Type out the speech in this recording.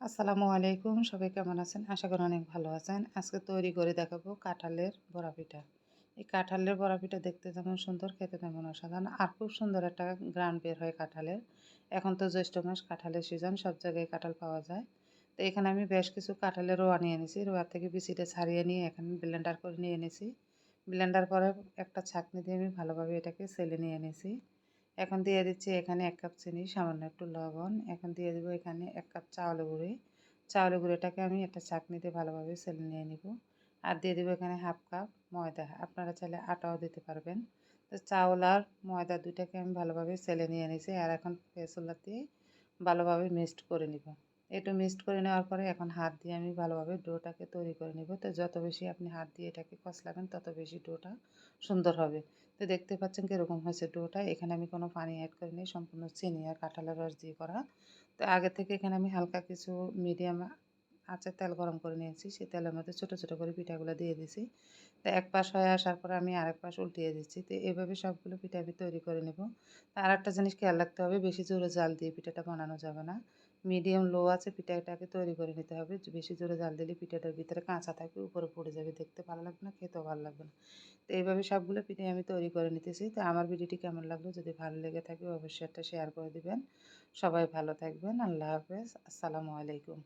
আসসালামু আলাইকুম, সবাই কেমন আছেন? আশা করি অনেক ভালো আছেন। আজকে তৈরি করে দেখাবো কাঁঠালের বড়া পিঠা এই কাঁঠালের বড়া পিঠা দেখতে যেমন সুন্দর, খেতে তেমন অসাধারণ আর খুব সুন্দর একটা গ্রান বের হয় কাঁঠালের। এখন তো জ্যৈষ্ঠ মাস, কাঁঠালের সিজন সব জায়গায় কাঁঠাল পাওয়া যায়। তো এখানে আমি বেশ কিছু কাঁঠালের রোয়া নিয়ে এনেছি। রোয়া থেকে বিচিটা ছাড়িয়ে নিয়ে এখানে ব্লেন্ডার করে নিয়ে এনেছি। ব্লেন্ডার পরে একটা ছাঁকনি দিয়ে আমি ভালোভাবে এটাকে সেলে নিয়ে এনেছি। এখন দিয়ে দিচ্ছি এখানে এক কাপ চিনি, সামান্য একটু লবণ। এখন দিয়ে দেবো এখানে এক কাপ চাউল গুঁড়ি। চাউল গুঁড়োটাকে আমি একটা চাকনিতে ভালোভাবে সেলে নিয়ে নিব। আর দিয়ে দেবো এখানে হাফ কাপ ময়দা। আপনারা চাইলে আটাও দিতে পারবেন। তো চাউল আর ময়দা দুইটাকে আমি ভালোভাবে সেলে নিয়ে নিয়েছি। আর এখন পেঁচুলা দিয়ে ভালোভাবে মিক্সড করে নিব। একটু মিক্সড করে নেওয়ার পরে এখন হাত দিয়ে আমি ভালোভাবে ডোটাকে তৈরি করে নেব। তো যত বেশি আপনি হাত দিয়ে এটাকে কষলাবেন, তত বেশি ডোটা সুন্দর হবে। তো দেখতে পাচ্ছেন কীরকম হয়েছে ডোটা। এখানে আমি কোনো পানি অ্যাড করিনি সম্পূর্ণ চিনি আর কাঁঠালের রস দিয়ে করা। তো আগে থেকে এখানে আমি হালকা কিছু মিডিয়াম আঁচে তেল গরম করে নিয়েছি। সেই তেলের মধ্যে ছোটো ছোটো করে পিঠাগুলো দিয়ে দিছি। তো এক পাশ হয়ে আসার পর আমি আরেক পাশ উল্টিয়ে দিচ্ছি। তো এভাবে সবগুলো পিঠা আমি তৈরি করে নেব। আর একটা জিনিস খেয়াল রাখতে হবে, বেশি জোরে জাল দিয়ে পিঠাটা বানানো যাবে না। মিডিয়াম, লো আছে, পিঠাটাকে তৈরি করে নিতে হবে। বেশি জোরে জাল দিলে পিঠাটার ভিতরে কাঁচা থাকবে উপরে পড়ে যাবে। দেখতে ভালো লাগবে না, খেতেও ভালো লাগবে না। তো এইভাবে সবগুলো পিঠে আমি তৈরি করে নিতেছি। তো আমার ভিডিওটি কেমন লাগল, যদি ভালো লেগে থাকে অবশ্যই একটা শেয়ার করে দিবেন। সবাই ভালো থাকবেন, আল্লাহ হাফেজ, আসসালামু আলাইকুম।